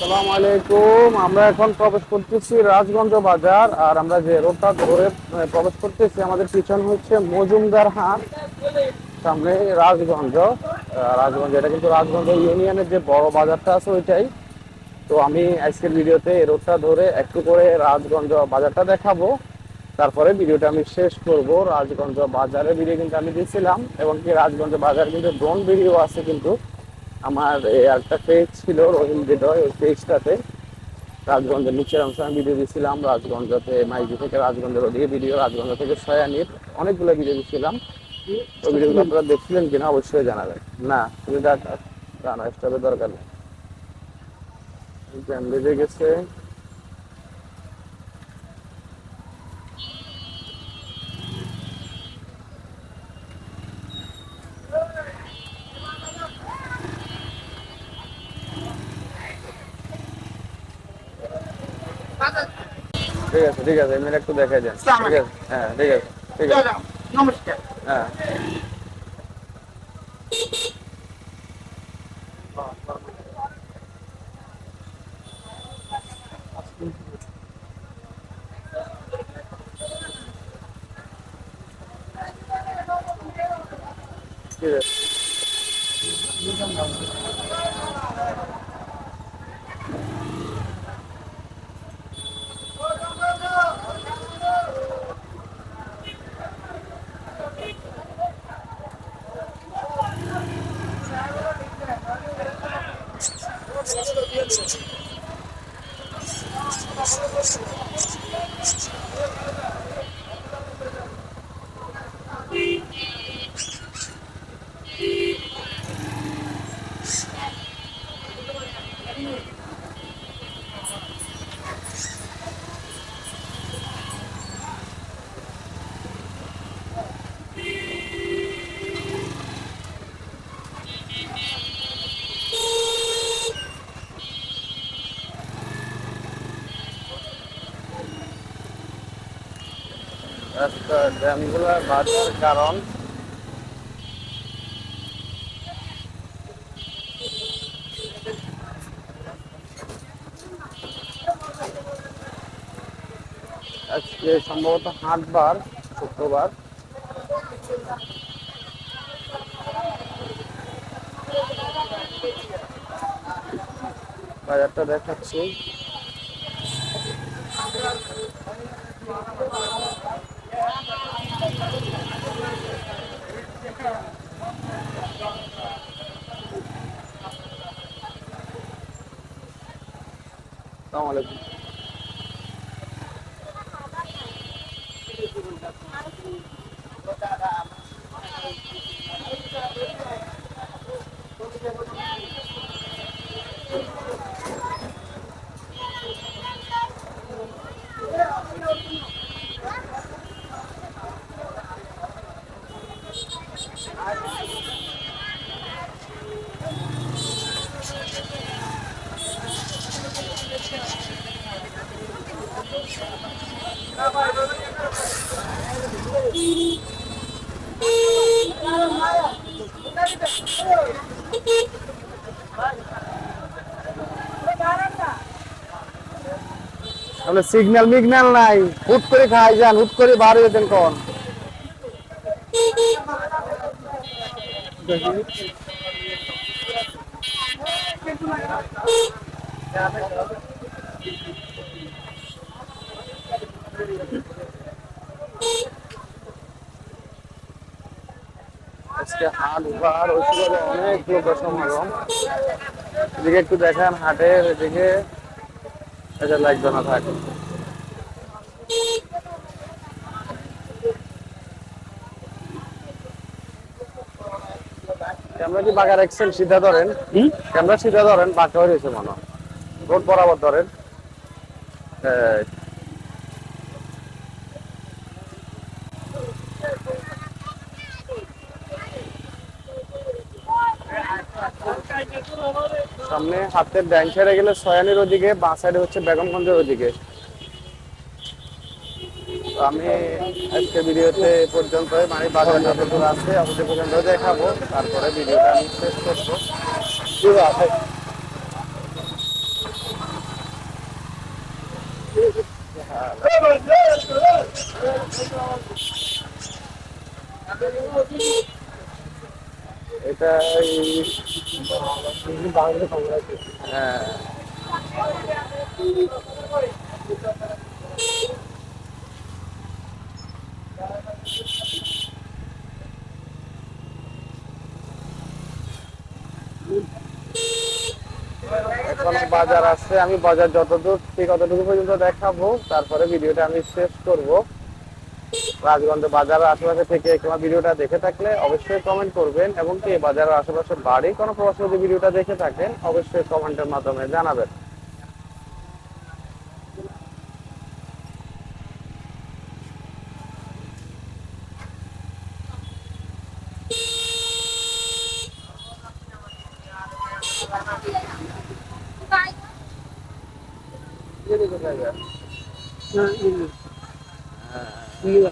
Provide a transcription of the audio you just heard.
সালাম আলাইকুম। আমরা এখন প্রবেশ করতেছি রাজগঞ্জ বাজার, আর আমরা যে রোডটা ধরে প্রবেশ করতেছি, আমাদের পিছন হচ্ছে মজুমদার হাট, সামনে রাজগঞ্জ। রাজগঞ্জ, এটা কিন্তু রাজগঞ্জ ইউনিয়নের যে বড় বাজারটা আছে ওইটাই। তো আমি আজকের ভিডিওতে রোডটা ধরে একটু করে রাজগঞ্জ বাজারটা দেখাবো। তারপরে ভিডিওটা আমি শেষ করব। রাজগঞ্জ বাজারের ভিডিও কিন্তু আমি দিয়েছিলাম, এবং কি রাজগঞ্জ বাজার কিন্তু ড্রোন ভিডিও আছে কিন্তু। আমার একটা পেজ ছিল রহিম হৃদয় ওই পেজটাতে রাজগঞ্জের নিচের অংশে আমি ভিডিও দিয়েছিলাম রাজগঞ্জতে মাইজি থেকে রাজগঞ্জের ওদিকে ভিডিও রাজগঞ্জ থেকে সয়ানির অনেকগুলো ভিডিও দিয়েছিলাম ওই ভিডিওগুলো আপনারা দেখছিলেন কিনা অবশ্যই জানাবেন। না, তুমি দেখা না স্টপের দরকার নেই। গেছে। ঠিক আছে ঠিক আছে এমনি একটু দেখাই দেন। ঠিক আছে? হ্যাঁ ঠিক আছে ঠিক আছে। নমস্কার। হ্যাঁ। ঠিক আছে। Thank you. রাস্তা জ্যামগুলো বাজার কারণ। আজকে সম্ভবত হাটবার শুক্রবার। বাজারটা দেখাচ্ছি। আসসালামু আলাইকুম। সিগন্যাল মিগন্যাল নাই। হুট করে খাই যান হুট করে বার হয়ে যেতেন কোন। আজকে হাট বার ওইসব অনেক লোক সমাগম। এদিকে একটু দেখেন হাটের এদিকে এটা লাগবে না থাকে। ক্যামেরা কি বাঁকা রাখছেন সিধা ধরেন? ক্যামেরা সিধা ধরেন বাঁকা হয়ে গেছে মনে। রোড বরাবর ধরেন। সামনে হাতে ডাইন সাইডে গেলে সয়ানের ওদিকে, বাঁ সাইডে হচ্ছে বেগমগঞ্জের ওদিকে। আমি আজকে ভিডিওতে পর্যন্ত মানে বাজার যতদূর আছে আপনি পর্যন্ত দেখাবো। তারপরে ভিডিওটা আমি শেষ করব। আছে এটা হ্যাঁ। এখন বাজার আছে আমি বাজার যতদূর ঠিক অতটুকু পর্যন্ত দেখাবো তারপরে ভিডিওটা আমি শেষ করব। রাজগঞ্জ বাজারের আশেপাশে থেকে তোমার ভিডিওটা দেখে থাকলে অবশ্যই কমেন্ট করবেন এবং কি বাজারের আশেপাশে বাড়ি, কোনো প্রশ্ন যদি ভিডিওটা দেখে থাকেন, অবশ্যই কমেন্টের মাধ্যমে জানাবেন। হ্যাঁ